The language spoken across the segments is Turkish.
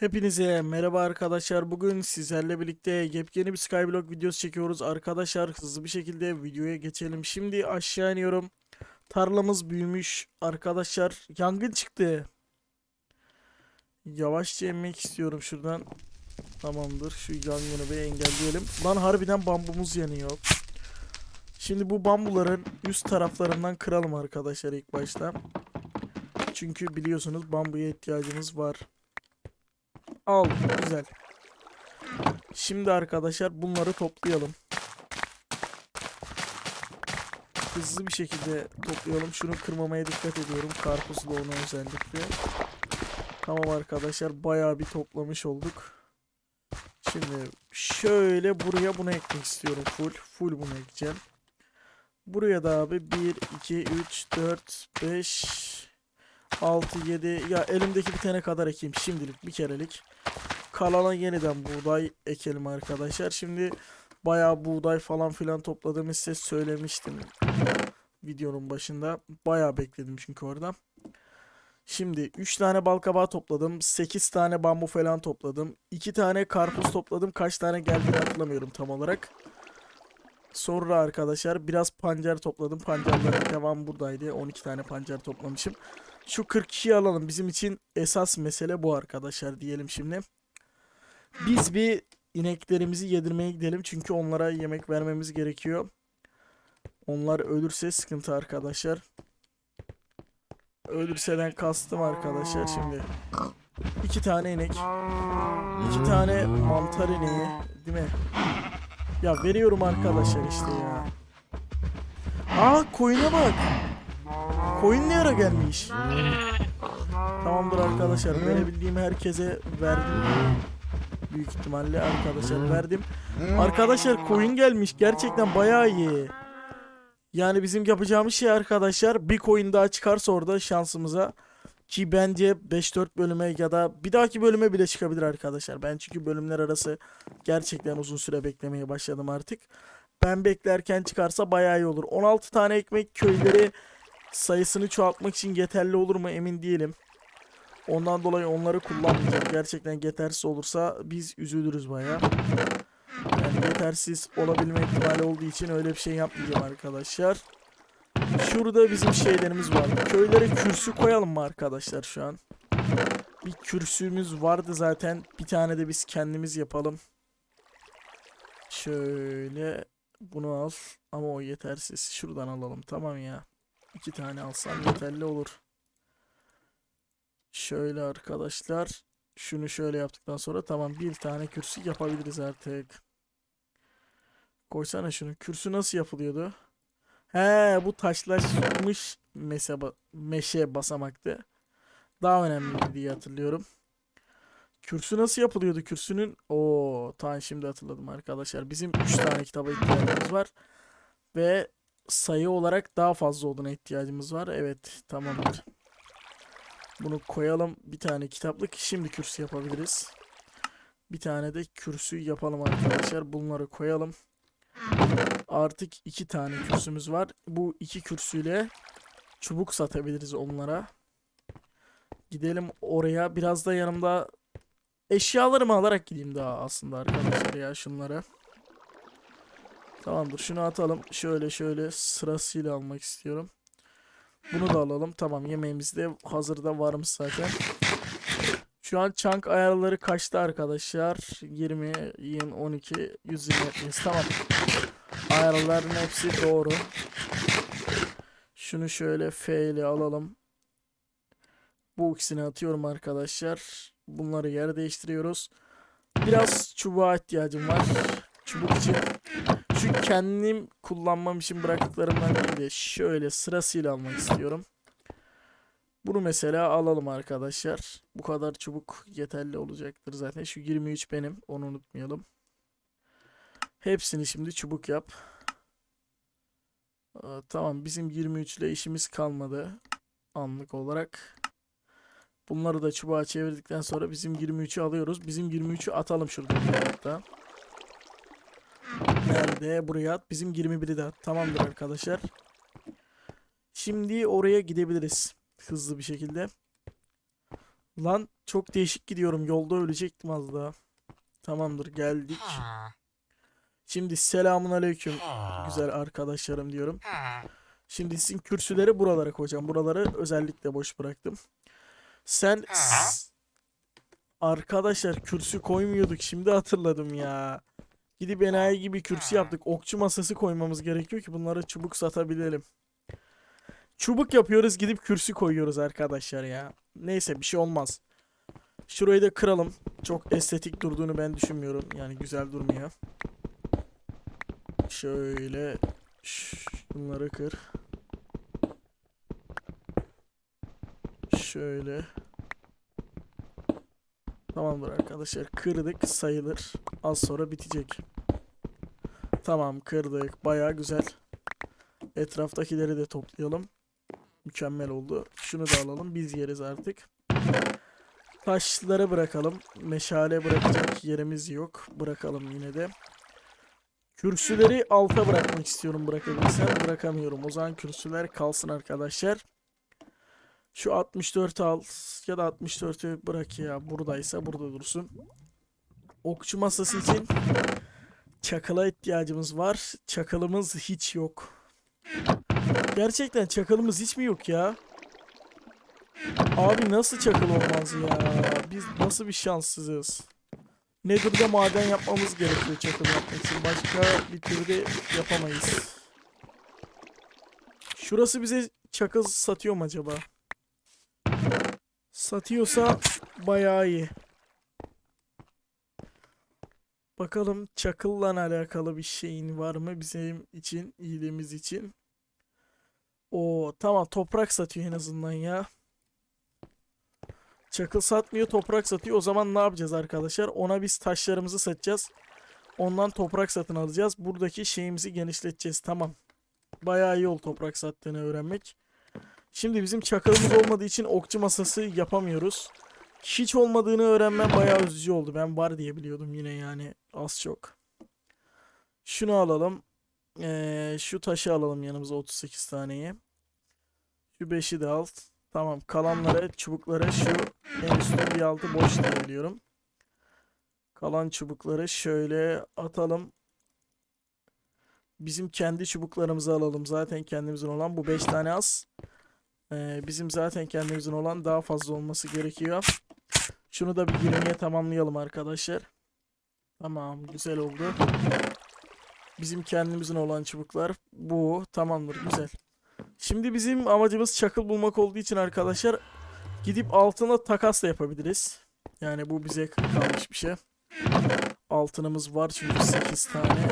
Hepinize merhaba arkadaşlar. Bugün sizlerle birlikte yepyeni bir Skyblock videosu çekiyoruz. Arkadaşlar hızlı bir şekilde videoya geçelim. Şimdi aşağı iniyorum. Tarlamız büyümüş. Arkadaşlar yangın çıktı. Yavaşça inmek istiyorum şuradan. Tamamdır. Şu yangını bir engelleyelim. Lan harbiden bambumuz yanıyor. Şimdi bu bambuların üst taraflarından kıralım arkadaşlar ilk başta. Çünkü biliyorsunuz bambuya ihtiyacımız var. Al. Güzel. Şimdi arkadaşlar bunları toplayalım. Hızlı bir şekilde toplayalım. Şunu kırmamaya dikkat ediyorum. Karpuzlu onu özellikle. Tamam arkadaşlar. Bayağı bir toplamış olduk. Şimdi şöyle buraya bunu ekmek istiyorum. Full. Full bunu ekeceğim. Buraya da abi 1, 2, 3, 4, 5, 6, 7 ya elimdeki bir tane kadar ekeyim şimdilik bir kerelik. Kalana yeniden buğday ekelim arkadaşlar. Şimdi bayağı buğday falan filan topladığımı size söylemiştim videonun başında. Bayağı bekledim çünkü orada. Şimdi 3 tane balkabağı topladım. 8 tane bambu falan topladım. 2 tane karpuz topladım. Kaç tane geldiğini hatırlamıyorum tam olarak. Sonra arkadaşlar biraz pancar topladım. Pancarların devam buradaydı. 12 tane pancar toplamışım. Şu 42'yi alalım. Bizim için esas mesele bu arkadaşlar diyelim şimdi. Biz bir ineklerimizi yedirmeye gidelim. Çünkü onlara yemek vermemiz gerekiyor. Onlar ölürse sıkıntı arkadaşlar. Ölürseden kastım arkadaşlar şimdi. iki tane inek. iki tane mantar ineği. Değil mi? Ya veriyorum arkadaşlar işte ya. Aa koyuna bak. Koyun ne ara gelmiş? Tamamdır arkadaşlar. Verebildiğim herkese verdim. Büyük ihtimalle arkadaşlar verdim. Arkadaşlar koyun gelmiş. Gerçekten bayağı iyi. Yani bizim yapacağımız şey arkadaşlar bir coin daha çıkarsa orada şansımıza ki bence 5-4 bölüme ya da bir dahaki bölüme bile çıkabilir arkadaşlar. Ben çünkü bölümler arası gerçekten uzun süre beklemeye başladım artık. Ben beklerken çıkarsa bayağı iyi olur. 16 tane ekmek köyleri sayısını çoğaltmak için yeterli olur mu emin değilim. Ondan dolayı onları kullanmayacağım. Gerçekten yetersiz olursa biz üzülürüz bayağı. Yani yetersiz olabilme ihtimali olduğu için öyle bir şey yapmayacağım arkadaşlar. Şurada bizim şeylerimiz var. Köylere kürsü koyalım mı arkadaşlar şu an? Bir kürsümüz vardı zaten. Bir tane de biz kendimiz yapalım. Şöyle bunu al. Ama o yetersiz. Şuradan alalım tamam ya. İki tane alsam yeterli olur. Şöyle arkadaşlar. Şunu şöyle yaptıktan sonra tamam bir tane kürsü yapabiliriz artık. Koysana şunu. Kürsü nasıl yapılıyordu? He bu taşlaşmış mese ba- meşe basamaktı. Daha önemli diye hatırlıyorum. Kürsü nasıl yapılıyordu? Kürsünün o tamam şimdi hatırladım arkadaşlar. Bizim 3 tane kitaba ihtiyacımız var. Ve sayı olarak daha fazla olduğuna ihtiyacımız var. Evet tamamdır. Bunu koyalım. Bir tane kitaplık. Şimdi kürsü yapabiliriz. Bir tane de kürsü yapalım arkadaşlar. Bunları koyalım. Artık iki tane kürsümüz var. Bu iki kürsüyle çubuk satabiliriz onlara. Gidelim oraya. Biraz da yanımda eşyalarımı alarak gideyim daha aslında arkadaşlar ya şunlara. Tamamdır şunu atalım. Şöyle şöyle sırasıyla almak istiyorum. Bunu da alalım. Tamam yemeğimiz de hazırda varmış zaten. Şu an chunk ayarları kaçtı arkadaşlar? 20, 20, 12, 120 FPS. Tamam. Ayarların hepsi doğru. Şunu şöyle F ile alalım. Bu ikisini atıyorum arkadaşlar. Bunları yer değiştiriyoruz. Biraz çubuğa ihtiyacım var. Çubuk için. Şu kendim kullanmam için bıraktıklarımdan değil de şöyle sırasıyla almak istiyorum. Bunu mesela alalım arkadaşlar. Bu kadar çubuk yeterli olacaktır zaten. Şu 23 benim. Onu unutmayalım. Hepsini şimdi çubuk yap. Aa, tamam bizim 23 ile işimiz kalmadı. Anlık olarak. Bunları da çubuğa çevirdikten sonra bizim 23'ü alıyoruz. Bizim 23'ü atalım şurada. Nerede? Buraya at. Bizim 21'i de at. Tamamdır arkadaşlar. Şimdi oraya gidebiliriz. Hızlı bir şekilde. Lan çok değişik gidiyorum. Yolda ölecektim az daha. Tamamdır geldik. Şimdi selamun aleyküm güzel arkadaşlarım diyorum. Şimdi sizin kürsüleri buralara koyacağım. Buraları özellikle boş bıraktım. Sen arkadaşlar kürsü koymuyorduk. Şimdi hatırladım ya. Gidip enayi gibi kürsü yaptık. Okçu masası koymamız gerekiyor ki bunlara çubuk satabilelim. Çubuk yapıyoruz gidip kürsü koyuyoruz arkadaşlar ya. Neyse bir şey olmaz. Şurayı da kıralım. Çok estetik durduğunu ben düşünmüyorum. Yani güzel durmuyor. Şöyle şunları kır. Şöyle. Tamamdır arkadaşlar. Kırdık sayılır. Az sonra bitecek. Tamam kırdık. Baya güzel. Etraftakileri de toplayalım. Mükemmel oldu. Şunu da alalım. Biz yeriz artık. Taşları bırakalım. Meşale bırakacak yerimiz yok. Bırakalım yine de. Kürsüleri alta bırakmak istiyorum bırakabilirsem. Bırakamıyorum. O zaman kürsüler kalsın arkadaşlar. Şu 64 al ya da 64'ü bırak ya. Buradaysa burada dursun. Okçu masası için çakala ihtiyacımız var. Çakalımız hiç yok. Gerçekten çakalımız hiç mi yok ya? Abi nasıl çakal olmaz ya? Biz nasıl bir şanssızız? Nether'da maden yapmamız gerekiyor çakıl yapmak için. Başka bir türlü yapamayız. Şurası bize çakıl satıyor mu acaba? Satıyorsa bayağı iyi. Bakalım çakılla alakalı bir şeyin var mı bizim için, iyiliğimiz için. O tamam toprak satıyor en azından ya. Çakıl satmıyor, toprak satıyor. O zaman ne yapacağız arkadaşlar? Ona biz taşlarımızı satacağız. Ondan toprak satın alacağız. Buradaki şeyimizi genişleteceğiz. Tamam. Bayağı iyi oldu toprak sattığını öğrenmek. Şimdi bizim çakılımız olmadığı için okçu masası yapamıyoruz. Hiç olmadığını öğrenmem bayağı üzücü oldu. Ben var diye biliyordum yine yani az çok. Şunu alalım. Ee, şu taşı alalım yanımıza 38 taneyi. Şu 5'i de al. Tamam kalanları çubukları şu en üstte bir altı boş diye biliyorum. Kalan çubukları şöyle atalım. Bizim kendi çubuklarımızı alalım. Zaten kendimizin olan bu 5 tane az. Ee, bizim zaten kendimizin olan daha fazla olması gerekiyor. Şunu da bir 20'ye tamamlayalım arkadaşlar. Tamam güzel oldu. Bizim kendimizin olan çubuklar bu. Tamamdır güzel. Şimdi bizim amacımız çakıl bulmak olduğu için arkadaşlar gidip altına takas da yapabiliriz. Yani bu bize kalmış bir şey. Altınımız var çünkü 8 tane.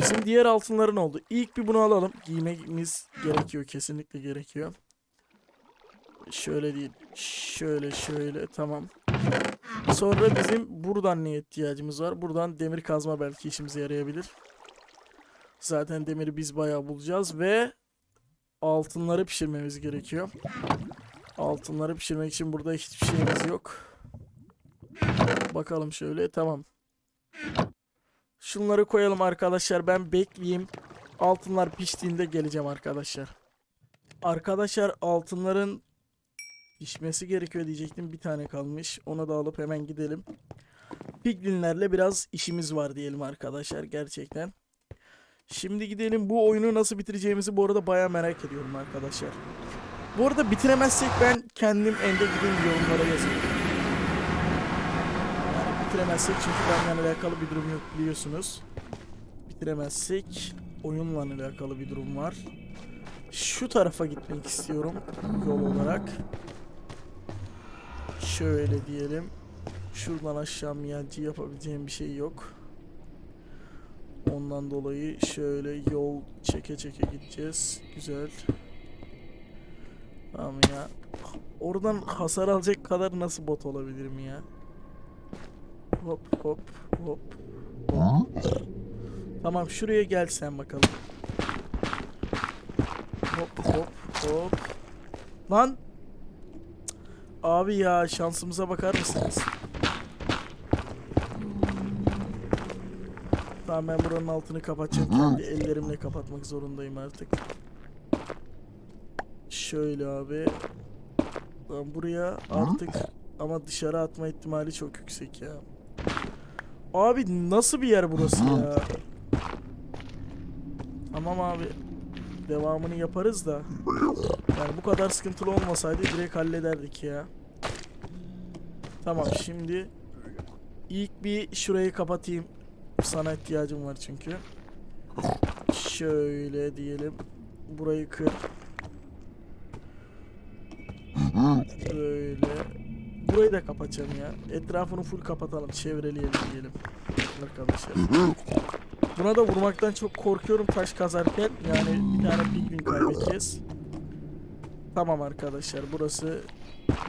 Bizim diğer altınların oldu. İlk bir bunu alalım. Giymemiz gerekiyor. Kesinlikle gerekiyor. Şöyle değil. Şöyle şöyle. Tamam. Sonra bizim buradan ne ihtiyacımız var? Buradan demir kazma belki işimize yarayabilir. Zaten demiri biz bayağı bulacağız ve altınları pişirmemiz gerekiyor. Altınları pişirmek için burada hiçbir şeyimiz yok. Bakalım şöyle. Tamam. Şunları koyalım arkadaşlar. Ben bekleyeyim. Altınlar piştiğinde geleceğim arkadaşlar. Arkadaşlar altınların pişmesi gerekiyor diyecektim. Bir tane kalmış. Onu da alıp hemen gidelim. Piglinlerle biraz işimiz var diyelim arkadaşlar gerçekten. Şimdi gidelim bu oyunu nasıl bitireceğimizi bu arada baya merak ediyorum arkadaşlar. Bu arada bitiremezsek ben kendim ende gideyim yorumlara yazayım. Yani bitiremezsek çünkü benimle alakalı bir durum yok biliyorsunuz. Bitiremezsek oyunla alakalı bir durum var. Şu tarafa gitmek istiyorum yol olarak. Şöyle diyelim. Şuradan aşağı miyancı yapabileceğim bir şey yok. Ondan dolayı şöyle yol çeke çeke gideceğiz. Güzel. Tamam ya. Oradan hasar alacak kadar nasıl bot olabilirim ya? Hop hop hop. Tamam şuraya gel sen bakalım. Hop hop hop. Lan. Abi ya şansımıza bakar mısınız? Tamam ben buranın altını kapatacağım. Kendi ellerimle kapatmak zorundayım artık. Şöyle abi. Lan buraya artık ama dışarı atma ihtimali çok yüksek ya. Abi nasıl bir yer burası ya? Tamam abi. Devamını yaparız da. Yani bu kadar sıkıntılı olmasaydı direkt hallederdik ya. Tamam şimdi ilk bir şurayı kapatayım. Sana ihtiyacım var çünkü. Şöyle diyelim. Burayı kır. Böyle. Burayı da kapatacağım ya. Etrafını full kapatalım. Çevreleyelim diyelim. Arkadaşlar. Buna da vurmaktan çok korkuyorum taş kazarken. Yani bir tane pigmin kaybedeceğiz. Tamam arkadaşlar. Burası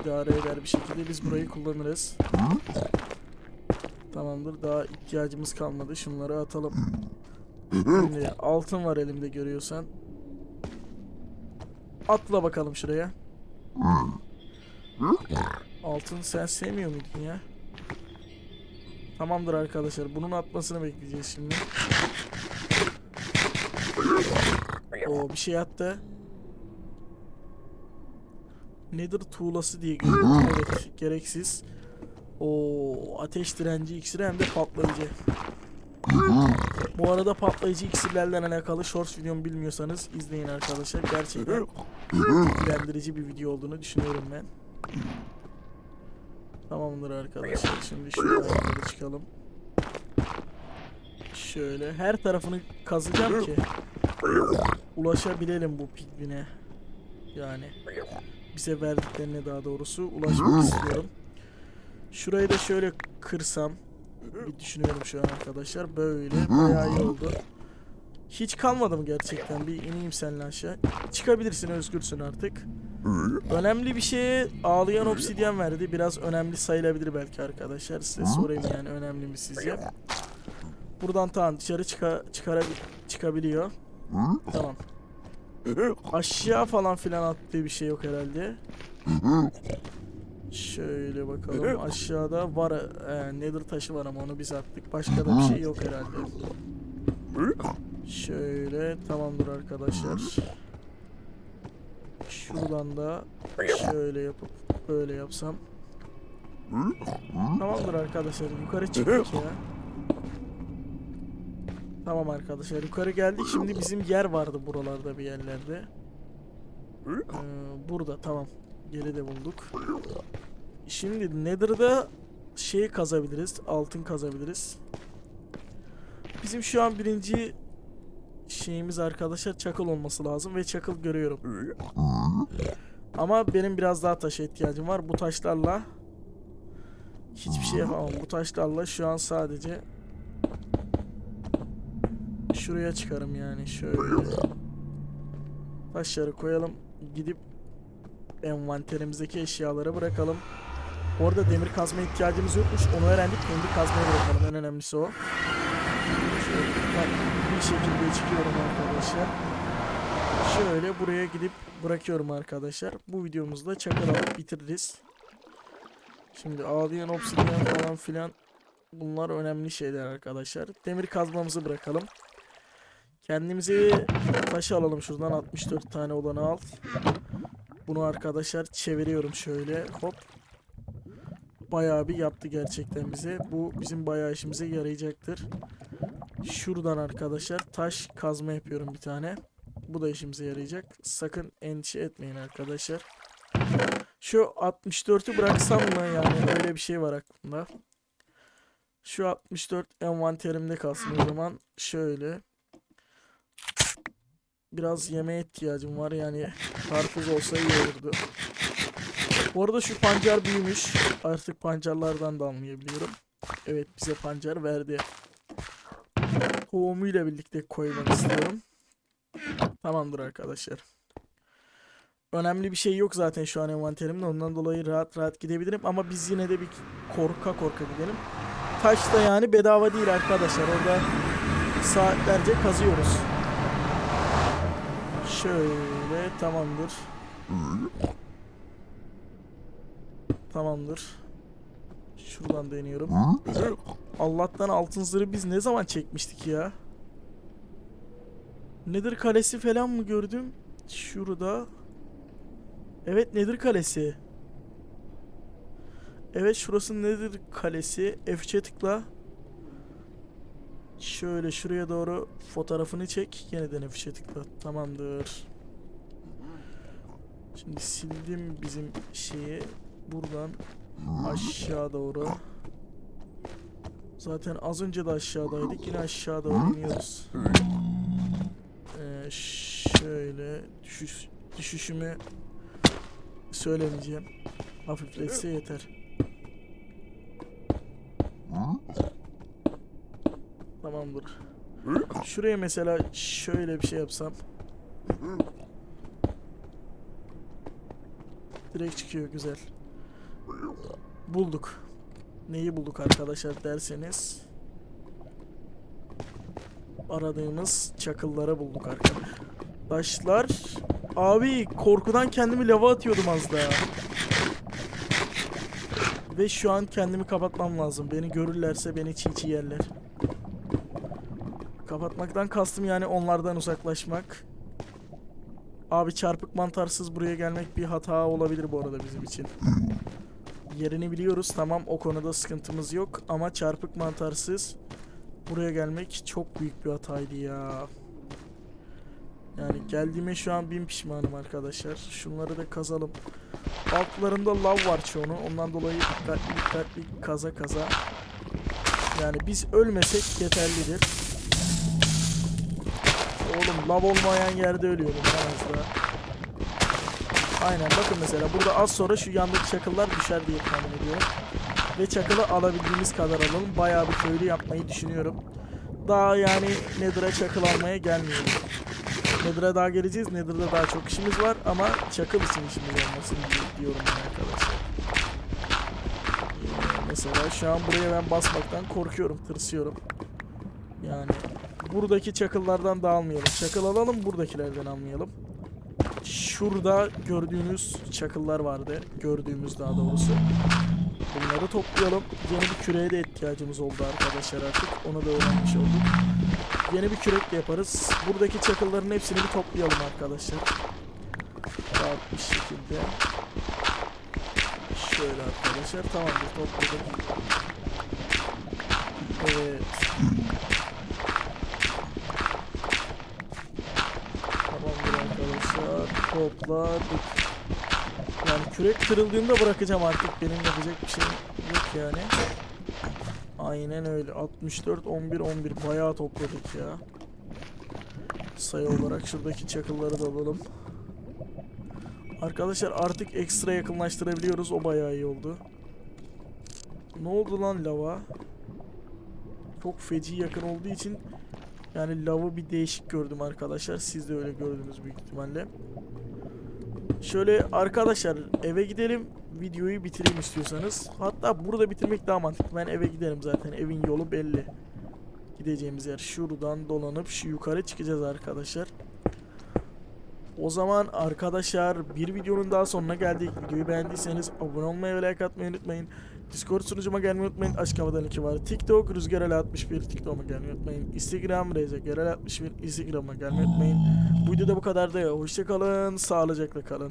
idare eder bir şekilde biz burayı kullanırız. Tamamdır. Daha ihtiyacımız kalmadı. Şunları atalım. Şimdi altın var elimde görüyorsan. Atla bakalım şuraya. Altın sen sevmiyor muydun ya? Tamamdır arkadaşlar. Bunun atmasını bekleyeceğiz şimdi. O bir şey attı. Nedir tuğlası diye görüyorum. Evet, gereksiz. O ateş direnci iksiri hem de patlayıcı. Bu arada patlayıcı iksirlerle alakalı shorts videomu bilmiyorsanız izleyin arkadaşlar. Gerçekten bilgilendirici bir video olduğunu düşünüyorum ben. Tamamdır arkadaşlar. Şimdi şuradan çıkalım. Şöyle her tarafını kazacağım ki ulaşabilelim bu pigmine. Yani bize verdiklerine daha doğrusu ulaşmak istiyorum. Şurayı da şöyle kırsam bir düşünüyorum şu an arkadaşlar. Böyle bayağı iyi oldu. Hiç kalmadı mı gerçekten? Bir ineyim seninle aşağı. Çıkabilirsin özgürsün artık. Önemli bir şeye ağlayan obsidyen verdi. Biraz önemli sayılabilir belki arkadaşlar. Size sorayım yani önemli mi sizce? Buradan tamam dışarı çıka çıkara çıkabiliyor. Tamam. Aşağı falan filan attığı bir şey yok herhalde. Şöyle bakalım. Aşağıda var e, Nether taşı var ama onu biz attık. Başka da bir şey yok herhalde. Şöyle tamamdır arkadaşlar. Şuradan da şöyle yapıp böyle yapsam. Tamamdır arkadaşlar. Yukarı çıktık ya. Tamam arkadaşlar yukarı geldik. Şimdi bizim yer vardı buralarda bir yerlerde. Ee, burada tamam. Yeri de bulduk. Şimdi Nether'da şey kazabiliriz. Altın kazabiliriz. Bizim şu an birinci şeyimiz arkadaşlar çakıl olması lazım ve çakıl görüyorum. Ama benim biraz daha taşa ihtiyacım var. Bu taşlarla hiçbir şey yapamam. Bu taşlarla şu an sadece şuraya çıkarım yani şöyle. Taşları koyalım. Gidip envanterimizdeki eşyaları bırakalım. Orada demir kazma ihtiyacımız yokmuş. Onu öğrendik. Demir kazmaya bırakalım. En önemlisi o. Şöyle bir şekilde çıkıyorum arkadaşlar. Şöyle buraya gidip bırakıyorum arkadaşlar. Bu videomuzda çakal alıp bitiririz. Şimdi ağlayan obsidyen falan filan bunlar önemli şeyler arkadaşlar. Demir kazmamızı bırakalım. Kendimize taşı alalım şuradan 64 tane olanı al. Bunu arkadaşlar çeviriyorum şöyle hop. Bayağı bir yaptı gerçekten bize. Bu bizim bayağı işimize yarayacaktır. Şuradan arkadaşlar taş kazma yapıyorum bir tane. Bu da işimize yarayacak. Sakın endişe etmeyin arkadaşlar. Şu 64'ü bıraksam mı yani öyle bir şey var aklımda. Şu 64 envanterimde kalsın o zaman. Şöyle. Biraz yemeğe ihtiyacım var yani karpuz olsa iyi olurdu. Bu arada şu pancar büyümüş. Artık pancarlardan da anlayabiliyorum. Evet bize pancar verdi. Tohumuyla birlikte koymak istiyorum. Tamamdır arkadaşlar. Önemli bir şey yok zaten şu an envanterimde. Ondan dolayı rahat rahat gidebilirim. Ama biz yine de bir korka korka gidelim. Taş da yani bedava değil arkadaşlar. Orada saatlerce kazıyoruz. Şöyle tamamdır. Tamamdır. Şuradan deniyorum. Allah'tan altın zırhı biz ne zaman çekmiştik ya? Nedir kalesi falan mı gördüm? Şurada. Evet nedir kalesi? Evet şurası nedir kalesi? F3'e tıkla. Şöyle şuraya doğru fotoğrafını çek. Yeniden F3'e tıkla. Tamamdır. Şimdi sildim bizim şeyi. Buradan aşağı doğru. Zaten az önce de aşağıdaydık. Yine aşağı doğru iniyoruz. Ee, şöyle düşüş, düşüşümü söylemeyeceğim. Hafifletse yeter. Tamamdır. Şuraya mesela şöyle bir şey yapsam. Direkt çıkıyor güzel. Bulduk. Neyi bulduk arkadaşlar derseniz. Aradığımız çakılları bulduk arkadaşlar. Abi korkudan kendimi lava atıyordum az daha. Ve şu an kendimi kapatmam lazım. Beni görürlerse beni çiğ çiğ yerler. Kapatmaktan kastım yani onlardan uzaklaşmak. Abi çarpık mantarsız buraya gelmek bir hata olabilir bu arada bizim için. Yerini biliyoruz tamam o konuda sıkıntımız yok ama çarpık mantarsız buraya gelmek çok büyük bir hataydı ya. Yani geldiğime şu an bin pişmanım arkadaşlar. Şunları da kazalım. Altlarında lav var çoğunu. Ondan dolayı dikkatli dikkatli kaza kaza. Yani biz ölmesek yeterlidir. Oğlum lav olmayan yerde ölüyorum ben az. Aynen bakın mesela burada az sonra şu yandaki çakıllar düşer diye tahmin ediyorum. Ve çakılı alabildiğimiz kadar alalım. Bayağı bir köylü yapmayı düşünüyorum. Daha yani Nether'a çakıl almaya gelmiyorum. Nether'a daha geleceğiz. Nether'da daha çok işimiz var ama çakıl için işimiz olmasın diyorum ben arkadaşlar. Ee, Mesela şu an buraya ben basmaktan korkuyorum, tırsıyorum. Yani buradaki çakıllardan da almayalım. Çakıl alalım, buradakilerden almayalım. Şurada gördüğünüz çakıllar vardı. Gördüğümüz daha doğrusu. Bunları toplayalım. Yeni bir küreğe de ihtiyacımız oldu arkadaşlar artık. Onu da öğrenmiş olduk. Yeni bir kürek de yaparız. Buradaki çakılların hepsini bir toplayalım arkadaşlar. Rahat bir şekilde. Şöyle arkadaşlar. Tamamdır topladık. Evet. Tamamdır arkadaşlar. Topladık. Yani kürek kırıldığında bırakacağım artık. Benim yapacak bir şey yok yani. Aynen öyle. 64, 11, 11. Bayağı topladık ya. Sayı olarak şuradaki çakılları da alalım. Arkadaşlar artık ekstra yakınlaştırabiliyoruz. O bayağı iyi oldu. Ne oldu lan lava? Çok feci yakın olduğu için yani lavı bir değişik gördüm arkadaşlar. Siz de öyle gördünüz büyük ihtimalle. Şöyle arkadaşlar eve gidelim. Videoyu bitireyim istiyorsanız. Hatta burada bitirmek daha mantıklı. Ben eve giderim zaten. Evin yolu belli. Gideceğimiz yer şuradan dolanıp şu yukarı çıkacağız arkadaşlar. O zaman arkadaşlar bir videonun daha sonuna geldik. Videoyu beğendiyseniz abone olmayı ve like atmayı unutmayın. Discord sunucuma gelmeyi unutmayın. Açık havadan iki var. TikTok Rüzgar Ali 61 TikTok'uma gelmeyi unutmayın. Instagram Rezegar Ali 61 Instagram'a gelmeyi unutmayın. Bu videoda bu kadar da. Hoşçakalın. Sağlıcakla kalın.